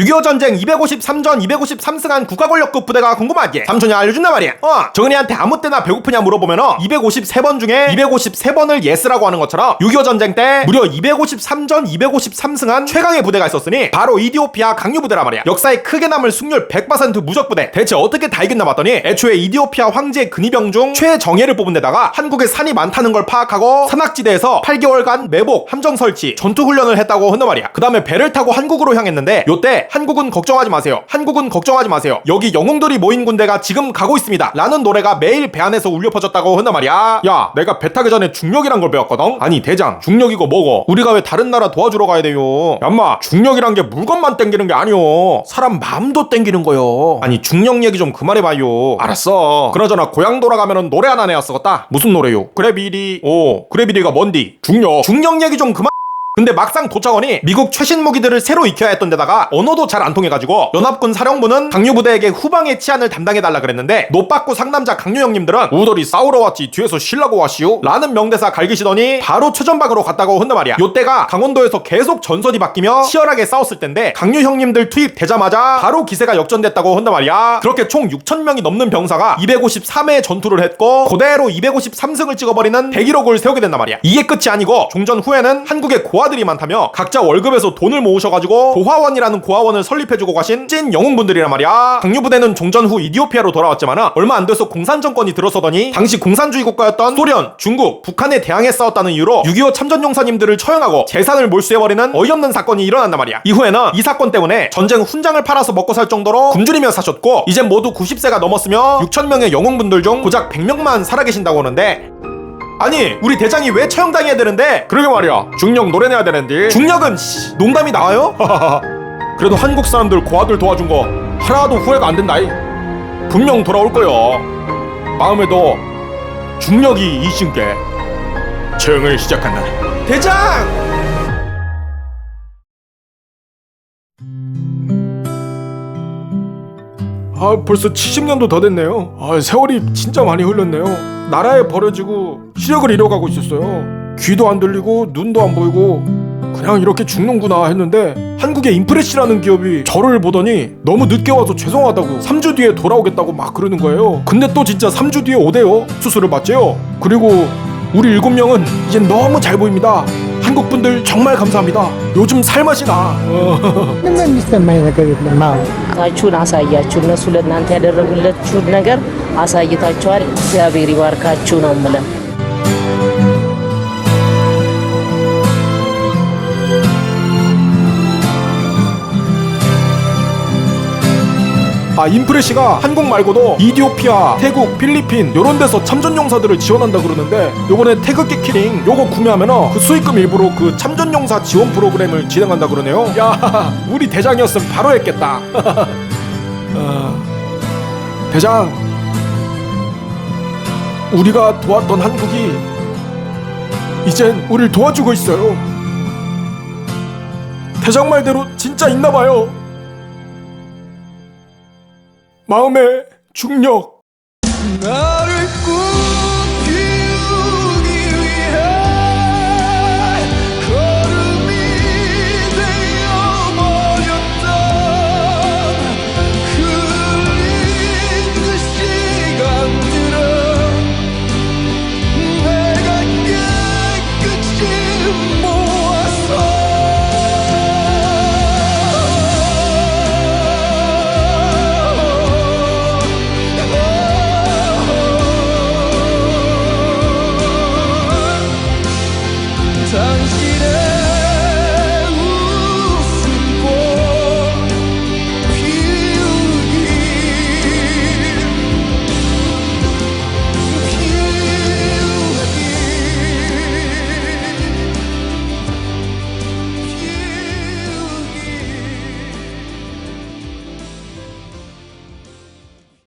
6.25 전쟁 253전 253승한 국가 권력급 부대가 궁금하지? 삼촌이 알려준단 말이야. 어, 정은이한테 아무 때나 배고프냐 물어보면 253번 중에 253번을 예스라고 하는 것처럼 6.25 전쟁 때 무려 253전 253승한 최강의 부대가 있었으니 바로 이디오피아 강류 부대란 말이야. 역사에 크게 남을 승률 100% 무적 부대. 대체 어떻게 다 이겼나 봤더니 애초에 이디오피아 황제의 근위병 중 최정예를 뽑은 데다가 한국에 산이 많다는 걸 파악하고 산악지대에서 8개월간 매복, 함정 설치, 전투 훈련을 했다고 한단 말이야. 그 다음에 배를 타고 한국으로 향했는데 요때 한국은 걱정하지 마세요. 한국은 걱정하지 마세요. 여기 영웅들이 모인 군대가 지금 가고 있습니다. 라는 노래가 매일 배 안에서 울려 퍼졌다고 한단 말이야. 야, 내가 배 타기 전에 중력이란 걸 배웠거든? 아니, 대장, 중력이고 뭐고? 우리가 왜 다른 나라 도와주러 가야 돼요? 얌마, 중력이란 게 물건만 땡기는 게 아니오. 사람 마음도 땡기는 거요. 아니, 중력 얘기 좀 그만해봐요. 알았어. 그나저나 고향 돌아가면은 노래 하나 내야 쓰겠다. 무슨 노래요? 그래비리. 오, 그래비리가 뭔디? 중력. 중력 얘기 좀 그만. 근데 막상 도착원이 미국 최신 무기들을 새로 익혀야 했던 데다가 언어도 잘 안 통해가지고 연합군 사령부는 강유 부대에게 후방의 치안을 담당해달라 그랬는데 노빠꾸 상남자 강유 형님들은 우돌이 싸우러 왔지 뒤에서 쉬려고 왔시오? 라는 명대사 갈기시더니 바로 최전방으로 갔다고 한단 말이야. 요때가 강원도에서 계속 전선이 바뀌며 치열하게 싸웠을 텐데 강유 형님들 투입되자마자 바로 기세가 역전됐다고 한단 말이야. 그렇게 총 6천명이 넘는 병사가 253회의 전투를 했고 그대로 253승을 찍어버리는 대기록을 세우게 된단 말이야. 이게 끝이 아니고 종전 후에는 한국의 고아 들이 많다며 각자 월급에서 돈을 모으셔가지고 고화원이라는 고아원을 설립해주고 가신 찐 영웅분들이란 말이야. 강유부대는 종전 후 이디오피아로 돌아왔지만 얼마 안 돼서 공산 정권이 들어서더니 당시 공산주의 국가였던 소련, 중국, 북한에 대항해 싸웠다는 이유로 6.25 참전용사님들을 처형하고 재산을 몰수해버리는 어이없는 사건이 일어난단 말이야. 이후에는 이 사건 때문에 전쟁 훈장을 팔아서 먹고 살 정도로 굶주리며 사셨고 이젠 모두 90세가 넘었으며 6천명의 영웅분들 중 고작 100명만 살아계신다고 하는데 아니 우리 대장이 왜 처형당해야 되는데? 그러게 말이야. 중력 노래 내야 되는데. 중력은 씨, 농담이 나와요? 그래도 한국 사람들 고아들 도와준 거 하나도 후회가 안 된다이 분명 돌아올 거요 마음에도 중력이 이신께 처형을 시작한다 대장! 아 벌써 70년도 더 됐네요. 아 세월이 진짜 많이 흘렀네요. 나라에 버려지고 시력을 잃어가고 있었어요. 귀도 안 들리고 눈도 안 보이고 그냥 이렇게 죽는구나 했는데 한국의 인프레시라는 기업이 저를 보더니 너무 늦게 와서 죄송하다고 3주 뒤에 돌아오겠다고 막 그러는 거예요. 근데 또 진짜 3주 뒤에 오대요. 수술을 받재요. 그리고 우리 일곱 명은 이제 너무 잘 보입니다 한국 분들 정말 감사합니다 요즘 살맛이 나 어. ምንም የሚሰማኝ ነገር የለም። አዎ ታችሁን አሳያችሁ። እነሱ ለእናንተ ያደረጉላችሁን ነገር አሳይታችኋል። እግዚአብሔር ይባርካችሁ ነው የምለው። 아 인프레시가 한국 말고도 이디오피아, 태국, 필리핀 요런 데서 참전용사들을 지원한다 그러는데 요번에 태극기 키링 요거 구매하면 그 수익금 일부로 그 참전용사 지원 프로그램을 진행한다 그러네요. 야 우리 대장이었으면 바로 했겠다. 어, 대장 우리가 도왔던 한국이 이젠 우릴 도와주고 있어요. 대장 말대로 진짜 있나봐요 마음의 중력. 나를 꾸